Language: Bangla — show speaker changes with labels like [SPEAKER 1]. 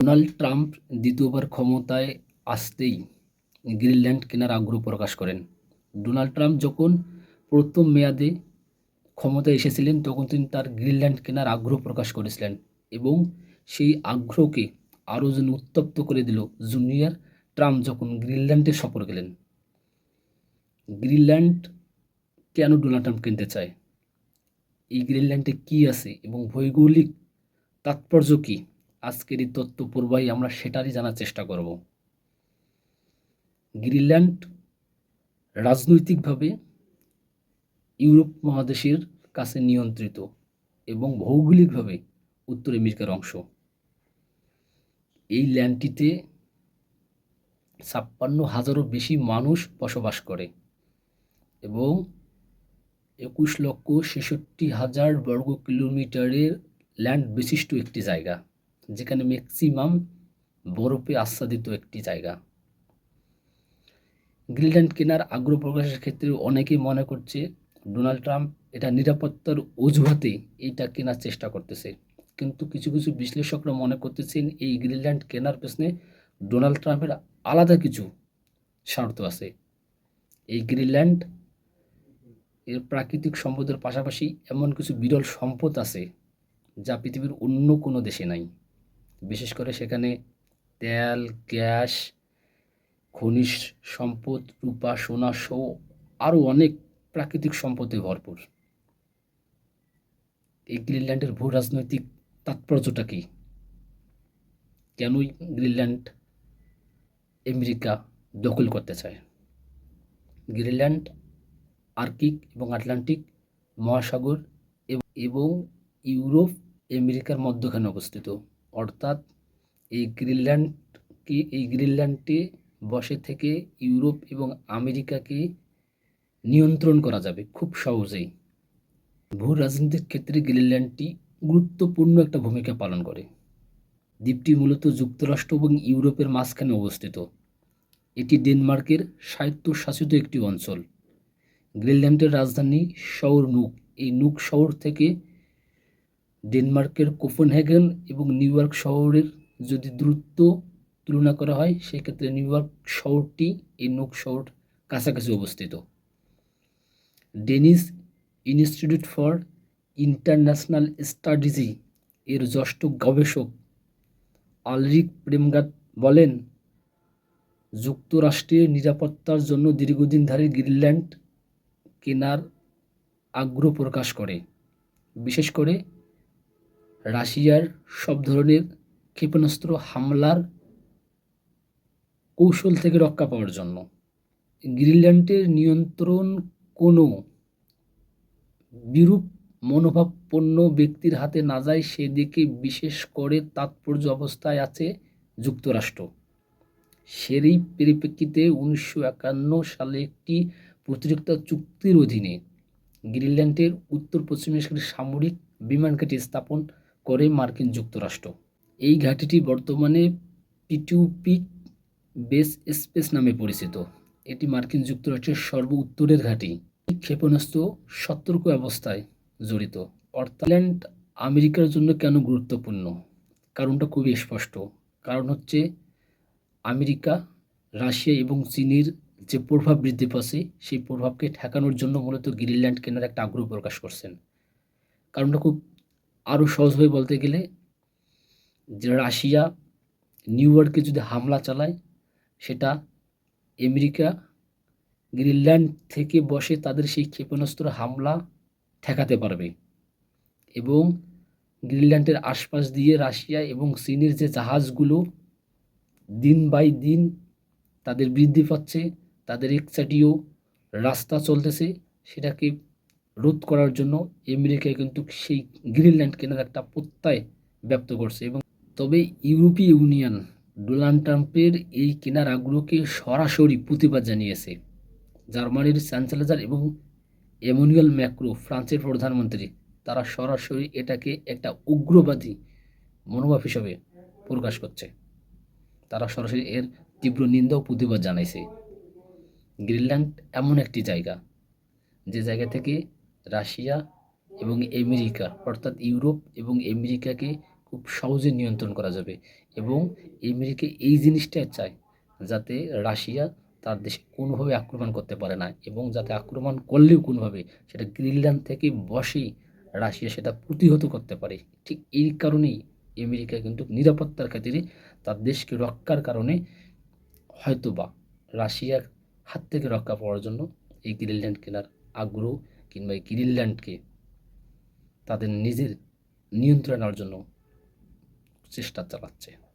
[SPEAKER 1] ডোনাল্ড ট্রাম্প দ্বিতীয়বার ক্ষমতায় আসতেই গ্রিনল্যান্ড কেনার আগ্রহ প্রকাশ করেন। ডোনাল্ড ট্রাম্প যখন প্রথম মেয়াদে ক্ষমতায় এসেছিলেন, তখন তিনি তার গ্রিনল্যান্ড কেনার আগ্রহ প্রকাশ করেছিলেন এবং সেই আগ্রহকে আরও যেন উত্তপ্ত করে দিল জুনিয়র ট্রাম্প যখন গ্রিনল্যান্ডে সফর গেলেন। গ্রিনল্যান্ড কেন ডোনাল্ড ট্রাম্প কিনতে চায়? এই গ্রিনল্যান্ডে কী আছে এবং ভৌগোলিক তাৎপর্য কী? আজকের এই তত্ত্ব আমরা সেটারই জানার চেষ্টা করব। গ্রিনল্যান্ড রাজনৈতিকভাবে ইউরোপ মহাদেশের কাছে নিয়ন্ত্রিত এবং ভৌগোলিকভাবে উত্তর আমেরিকার অংশ। এই ল্যান্ডটিতে ছাপ্পান্ন হাজারও বেশি মানুষ বসবাস করে এবং একুশ লক্ষ ছেষট্টি হাজার বর্গ কিলোমিটারের ল্যান্ড বিশিষ্ট একটি জায়গা। যেখানে ম্যাক্সিমাম বরফে আচ্ছাদিত একটি জায়গা। গ্রিনল্যান্ড কেনার আগ্রহ প্রকাশের ক্ষেত্রে অনেকেই মনে করছে, ডোনাল্ড ট্রাম্প এটা নিরাপত্তার অজুহাতে এইটা কেনার চেষ্টা করতেছে। কিন্তু কিছু কিছু বিশ্লেষকরা মনে করতেছেন, এই গ্রিনল্যান্ড কেনার পেছনে ডোনাল্ড ট্রাম্পের আলাদা কিছু স্বার্থ আছে। এই গ্রিনল্যান্ড এর প্রাকৃতিক সম্পদের পাশাপাশি এমন কিছু বিরল সম্পদ আছে যা পৃথিবীর অন্য কোনো দেশে নাই। বিশেষ করে সেখানে তেল, গ্যাস, খনিজ সম্পদ, রূপা, সোনা সহ আরও অনেক প্রাকৃতিক সম্পদে ভরপুর। এই গ্রিনল্যান্ডের ভূ রাজনৈতিক তাৎপর্যটা কী? কেনই গ্রিনল্যান্ড আমেরিকা দখল করতে চায়? গ্রিনল্যান্ড, আর্কিক এবং আটলান্টিক মহাসাগর এবং ইউরোপ আমেরিকার মধ্যখানে অবস্থিত। অর্থাৎ এই গ্রিনল্যান্ডকে এই গ্রিনল্যান্ডে বসে থেকে ইউরোপ এবং আমেরিকাকে নিয়ন্ত্রণ করা যাবে খুব সহজেই। ভূ রাজনীতির ক্ষেত্রে গ্রিনল্যান্ডটি গুরুত্বপূর্ণ একটা ভূমিকা পালন করে। দ্বীপটি মূলত যুক্তরাষ্ট্র এবং ইউরোপের মাঝখানে অবস্থিত। এটি ডেনমার্কের স্বায়ত্তশাসিত একটি অঞ্চল। গ্রিনল্যান্ডের রাজধানী শহর নুক। এই নুক শহর থেকে ডেনমার্কের কোপেনহেগেন এবং নিউ ইয়র্ক শহরের যদি দূরত্ব তুলনা করা হয়, সেক্ষেত্রে নিউ ইয়র্ক শহরটি এই নুক শহর কাছাকাছি অবস্থিত। ডেনিস ইনস্টিটিউট ফর ইন্টারন্যাশনাল স্টাডিজি এর জ্যেষ্ঠ গবেষক আলরিক প্রেমগাত বলেন, যুক্তরাষ্ট্রের নিরাপত্তার জন্য দীর্ঘদিন ধরে গ্রিনল্যান্ড কেনার আগ্রহ প্রকাশ করে। বিশেষ করে রাশিয়ার সব ধরনের ক্ষেপণাস্ত্র হামলার কৌশল থেকে রক্ষা পাওয়ার জন্য। গ্রিনল্যান্ডের নিয়ন্ত্রণ কোনো বিরূপ মনোভাবপন্ন ব্যক্তির হাতে না যায়, সেদিকে বিশেষ করে তাৎপর্য অবস্থায় আছে যুক্তরাষ্ট্র। সেরই পরিপ্রেক্ষিতে উনিশশো একান্ন সালে একটি প্রতিরক্ষা চুক্তির অধীনে গ্রিনল্যান্ডের উত্তর পশ্চিমে সামরিক বিমান ঘাঁটি স্থাপন করে মার্কিন যুক্তরাষ্ট্র। এই ঘাঁটিটি বর্তমানে পিটিউপি বেস স্পেস নামে পরিচিত। এটি মার্কিন যুক্তরাষ্ট্রের সর্ব উত্তরের ঘাঁটি ক্ষেপণাস্ত্র সতর্ক অবস্থায় জড়িত। অর্থাৎ আমেরিকার জন্য কেন গুরুত্বপূর্ণ? কারণটা খুবই স্পষ্ট। কারণ হচ্ছে আমেরিকা, রাশিয়া এবং চীনের যে প্রভাব বৃদ্ধি পাচ্ছে, সেই প্রভাবকে ঠেকানোর জন্য মূলত গ্রিনল্যান্ড কেনার একটা আগ্রহ প্রকাশ করছেন। কারণটা খুব আরও সহজভাবে বলতে গেলে যে রাশিয়া, নিউ ইয়র্কে যদি হামলা চালায়, সেটা আমেরিকা, গ্রিনল্যান্ড থেকে বসে তাদের সেই ক্ষেপণাস্ত্র হামলা ঠেকাতে পারবে। এবং গ্রিনল্যান্ডের আশপাশ দিয়ে রাশিয়া এবং চীনের যে জাহাজগুলো দিন বাই দিন তাদের বৃদ্ধি পাচ্ছে, তাদের একচাটিও রাস্তা চলতেছে, সেটাকে রোধ করার জন্য আমেরিকা কিন্তু সেই গ্রিনল্যান্ড কেনার একটা প্রত্যয় ব্যক্ত করছে এবং তবে ইউরোপীয় ইউনিয়ন ডোনাল্ড ট্রাম্পের এই কেনার আগ্রহকে সরাসরি প্রতিবাদ জানিয়েছে। জার্মানির চ্যান্সেলর এবং এমনুয়েল ম্যাক্রো, ফ্রান্সের প্রধানমন্ত্রী, তারা সরাসরি এটাকে একটা উগ্রবাদী মনোভাব হিসাবে প্রকাশ করছে। তারা সরাসরি এর তীব্র নিন্দা ও প্রতিবাদ জানাইছে। গ্রিনল্যান্ড এমন একটি জায়গা, যে জায়গা থেকে রাশিয়া এবং আমেরিকা, অর্থাৎ ইউরোপ এবং আমেরিকাকে খুব সহজে নিয়ন্ত্রণ করা যাবে এবং আমেরিকা এই জিনিসটাই চায় যাতে রাশিয়া তার দেশে কোনোভাবে আক্রমণ করতে পারে না এবং যাতে আক্রমণ করলেও কোনোভাবে সেটা গ্রিনল্যান্ড থেকে বসেই রাশিয়া সেটা প্রতিহত করতে পারে। ঠিক এই কারণেই আমেরিকা কিন্তু নিরাপত্তার খাতিরে তার দেশকে রক্ষার কারণে হয়তোবা রাশিয়ার হাত থেকে রক্ষা পাওয়ার জন্য এই গ্রিনল্যান্ড কেনার আগ্রহ কিংবা গ্রিনল্যান্ডকে তাদের নিজের নিয়ন্ত্রণের জন্য চেষ্টা চালাচ্ছে।